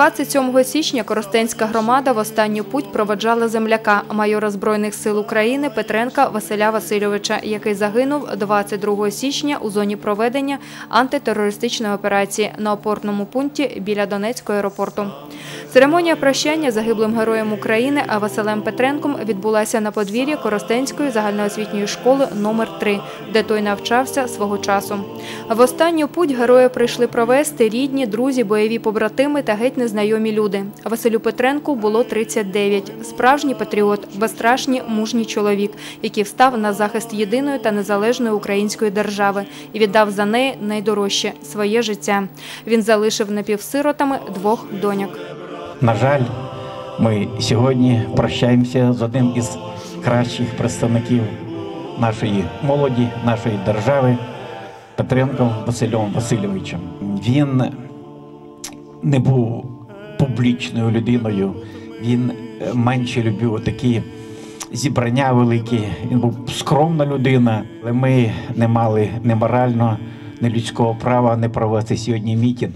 27 січня Коростенська громада в останню путь проведжала земляка майора Збройних сил України Петренка Василя Васильовича, який загинув 22 січня у зоні проведення антитерористичної операції на опорному пункті біля Донецького аеропорту. Церемонія прощання загиблим героєм України Василем Петренком відбулася на подвір'ї Коростенської загальноосвітньої школи номер 3 де той навчався свого часу. В останню путь герої прийшли провести рідні, друзі, бойові побратими та геть незнайомі люди. Василю Петренку було 39. Справжній патріот, безстрашний мужній чоловік, який встав на захист єдиної та незалежної української держави і віддав за неї найдорожче своє життя. Він залишив напівсиротами двох доньок. На жаль, ми сьогодні прощаємося з одним із кращих представників нашої молоді, нашої держави Петренком Василем Васильовичем. Він не був публічною людиною, він е, менше любив такі зібрання великі. Він був скромна людина, але ми не мали ні морального, ні людського права не провести сьогодні мітинг,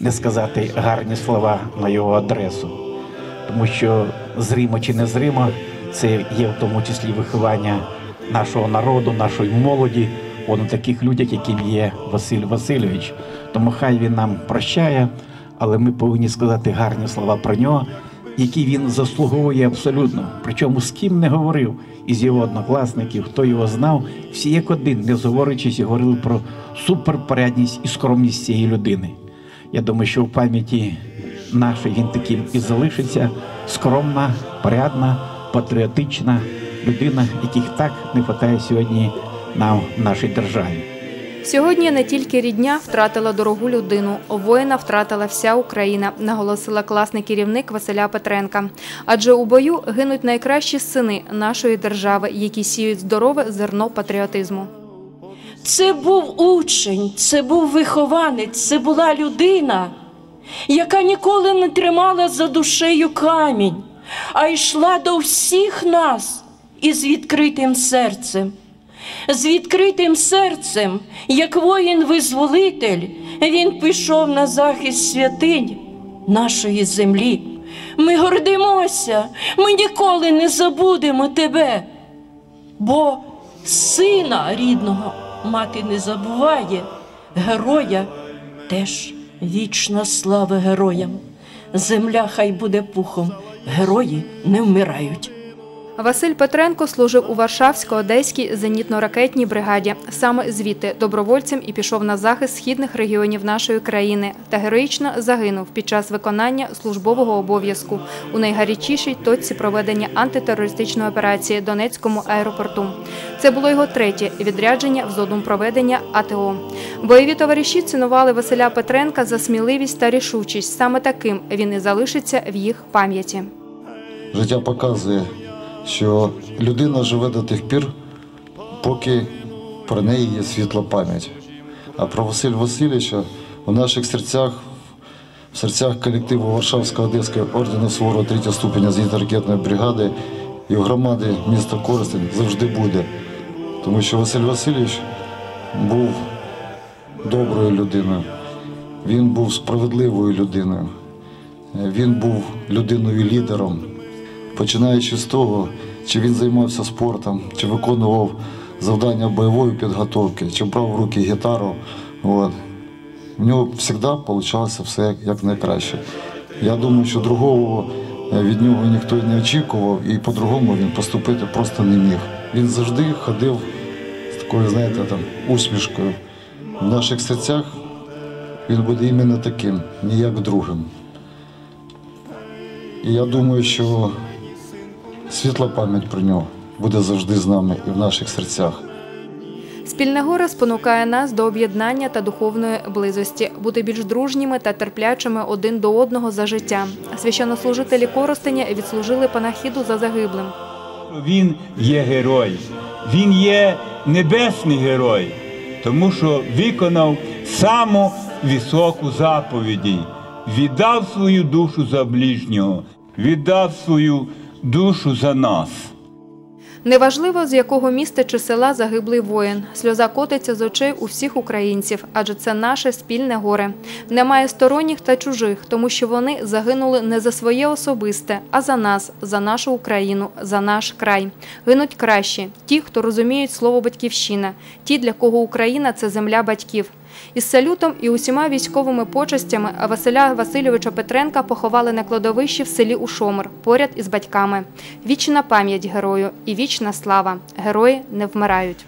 не сказати гарні слова на його адресу. Тому що зримо чи незримо, це є в тому числі виховання нашого народу, нашої молоді, он у таких людях, яким є Василь Васильович. Тому хай він нам прощає, але ми повинні сказати гарні слова про нього, які він заслуговує абсолютно. Причому з ким не говорив із його однокласників, хто його знав, всі як один, не зговорюючись, говорили про суперпорядність і скромність цієї людини. Я думаю, що в пам'яті нашій він таким і залишиться скромна, порядна, патріотична людина, яких так не вистачає сьогодні нам в нашій державі. Сьогодні не тільки рідня втратила дорогу людину, воїна втратила вся Україна, наголосила класний керівник Василя Петренка. Адже у бою гинуть найкращі сини нашої держави, які сіють здорове зерно патріотизму. Це був учень, це був вихованець, це була людина, яка ніколи не тримала за душею камінь, а йшла до всіх нас із відкритим серцем. З відкритим серцем, як воїн-визволитель, він пішов на захист святинь нашої землі. Ми гордимося, ми ніколи не забудемо тебе, бо сина рідного мати не забуває, героя теж вічна слава героям. Земля хай буде пухом, герої не вмирають. Василь Петренко служив у Варшавсько-Одеській зенітно-ракетній бригаді. Саме звідти добровольцем і пішов на захист східних регіонів нашої країни та героїчно загинув під час виконання службового обов'язку у найгарячішій точці проведення антитерористичної операції Донецькому аеропорту. Це було його третє відрядження в проведення АТО. Бойові товариші цінували Василя Петренка за сміливість та рішучість. Саме таким він і залишиться в їх пам'яті. Життя показує, що людина живе до тих пір, поки про неї є світла пам'ять. А про Василь Васильовича у наших серцях, в серцях колективу Варшавсько-Одеської ордену суворого третього ступеня зенітно-ракетної бригади і в громади міста Коростень завжди буде. Тому що Василь Васильович був доброю людиною, він був справедливою людиною, він був людиною лідером починаючи з того, чи він займався спортом, чи виконував завдання бойової підготовки, чи брав в руки гітару. От. В нього завжди вийшло все як найкраще. Я думаю, що другого е, від нього ніхто не очікував, і по-другому він поступити просто не міг. Він завжди ходив з такою, знаєте, там, усмішкою. В наших серцях він буде іменно таким, ніяк другим. І я думаю, що світла пам'ять про нього буде завжди з нами і в наших серцях. Спільне горе спонукає нас до об'єднання та духовної близості, бути більш дружніми та терплячими один до одного за життя. Священнослужителі Коростеня відслужили панахіду за загиблим. Він є герой, він є небесний герой, тому що виконав саму високу заповіді, віддав свою душу за ближнього, віддав свою душу за нас. Неважливо, з якого міста чи села загиблий воїн. Сльоза котиться з очей у всіх українців, адже це наше спільне горе. Немає сторонніх та чужих, тому що вони загинули не за своє особисте, а за нас, за нашу Україну, за наш край. Гинуть кращі ті, хто розуміють слово батьківщина, ті, для кого Україна це земля батьків. Із салютом і усіма військовими почестями Василя Васильовича Петренка поховали на кладовищі в селі Ушомир, поряд із батьками. Вічна пам'ять герою і вічна слава. Герої не вмирають.